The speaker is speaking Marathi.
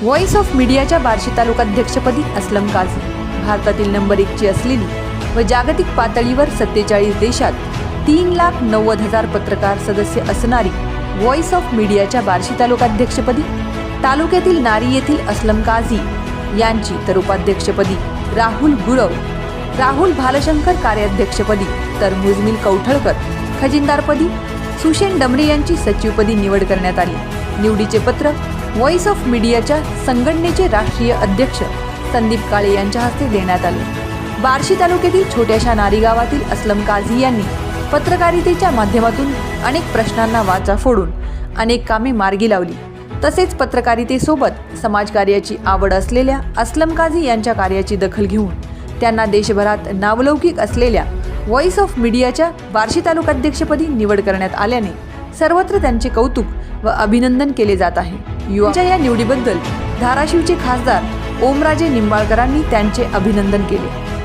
व्हॉइस ऑफ मीडियाच्या बार्शी तालुकाध्यक्षपदी असलम काझी. भारतातील नंबर एकची असलेली व जागतिक पातळीवर सत्तेचाळीस देशात तीन लाख नव्वद हजार पत्रकार सदस्य असणारी व्हॉइस ऑफ मीडियाच्या बार्शी तालुकाध्यक्षपदी तालुक्यातील नारी येथील असलम काझी यांची तर उपाध्यक्षपदी राहुल गुरव राहुल भालशंकर कार्याध्यक्षपदी तर मुजमिल कौठळकर खजिनदारपदी सुशेन डमरे यांची सचिवपदी निवड करण्यात आली. निवडीचे पत्र व्हॉइस ऑफ मीडियाच्या संघटनेचे राष्ट्रीय अध्यक्ष संदीप काळे यांच्या हस्ते देण्यात आले. बार्शी तालुक्यातील छोट्याशा नारी गावातील अस्लम काझी यांनी पत्रकारितेच्या माध्यमातून अनेक प्रश्नांना वाचा फोडून अनेक कामे मार्गी लावली. तसेच पत्रकारितेसोबत समाजकार्याची आवड असलेल्या अस्लम काझी यांच्या कार्याची दखल घेऊन त्यांना देशभरात नावलौकिक असलेल्या व्हॉइस ऑफ मीडियाच्या बार्शी तालुकाध्यक्षपदी निवड करण्यात आल्याने सर्वत्र त्यांचे कौतुक व अभिनंदन केले जात आहे. युवाच्या या निवडीबद्दल धाराशिवचे खासदार ओमराजे निंबाळकरांनी त्यांचे अभिनंदन केले.